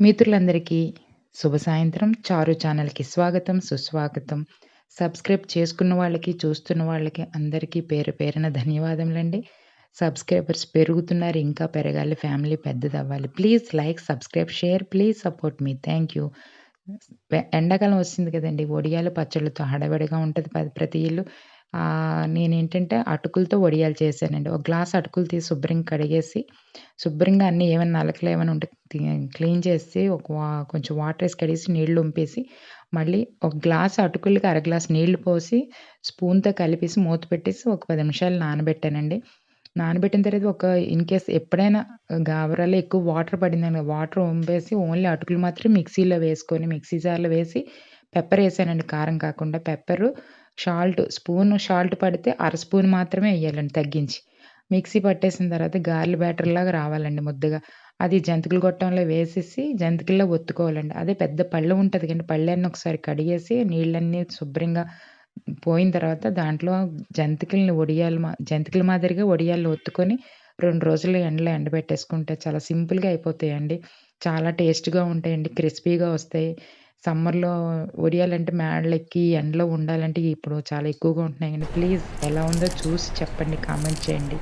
మిత్రులందరికీ శుభ సాయంత్రం. చారు ఛానల్‌కి స్వాగతం, సుస్వాగతం. సబ్స్క్రైబ్ చేసుకున్న వాళ్ళకి, చూస్తున్న వాళ్ళకి అందరికీ పేరు పేరున ధన్యవాదములండి. సబ్స్క్రైబర్స్ పెరుగుతున్నారు. ఇంకా పెరగాలి. Family పెద్దదవ్వాలి. Please like, subscribe, share. Please support me. Thank you. ఎండాకాలం వస్తుంది కదండి ఒడియాలు పచ్చళ్ళతో హడబడిగా ఉంటుంది ప్రతి ఇల్లు. నేను నేనేంటంటే అటుకులతో వడియాలు చేశానండి. ఒక గ్లాస్ అటుకులు తీసి శుభ్రంగా కడిగేసి, శుభ్రంగా అన్నీ ఏమైనా నలకలు ఏమైనా ఉంటే క్లీన్ చేసి, ఒక కొంచెం వాటర్ వేసి కడిగేసి, నీళ్ళు ఉంపేసి మళ్ళీ ఒక గ్లాస్ అటుకులకి అర గ్లాస్ నీళ్ళు పోసి, స్పూన్‌తో కలిపేసి మూత పెట్టేసి ఒక పది నిమిషాలు నానబెట్టానండి. నానబెట్టిన తర్వాత ఒక ఇన్ కేస్ ఎప్పుడైనా గాబరాలో ఎక్కువ వాటర్ పడిందని వాటర్ ఉంపేసి ఓన్లీ అటుకులు మాత్రం మిక్సీలో వేసుకొని, మిక్సీ జార్‌లో వేసి పెప్పర్ వేసానండి కారం కాకుండా. పెప్పరు, సాల్ట్ స్పూన్ సాల్ట్ పడితే అర స్పూన్ మాత్రమే వేయాలండి తగ్గించి. మిక్సీ పట్టేసిన తర్వాత గారెల బ్యాటర్‌లాగా రావాలండి ముద్దగా. అది జంతికలు గొట్టంలో వేసేసి జంతికల్లో ఒత్తుకోవాలండి. అదే పెద్ద పళ్ళు ఉంటుంది కదండీ! పళ్ళన్నీ ఒకసారి కడిగేసి నీళ్ళన్నీ శుభ్రంగా పోయిన తర్వాత దాంట్లో జంతికల్ని వడియాలు మా జంతికల మాదిరిగా ఒడియాలు ఒత్తుకొని రెండు రోజులు ఎండలో ఎండబెట్టేసుకుంటే చాలా సింపుల్‌గా అయిపోతాయండి. చాలా టేస్ట్‌గా ఉంటాయండి. క్రిస్పీగా వస్తాయి. సమ్మర్‌లో వడియాలంటే మేడలెక్కి ఎండలో ఉండాలంటే ఇప్పుడు చాలా ఎక్కువగా ఉంటున్నాయండి. ప్లీజ్ ఎలా ఉందో చూసి చెప్పండి. కామెంట్ చేయండి.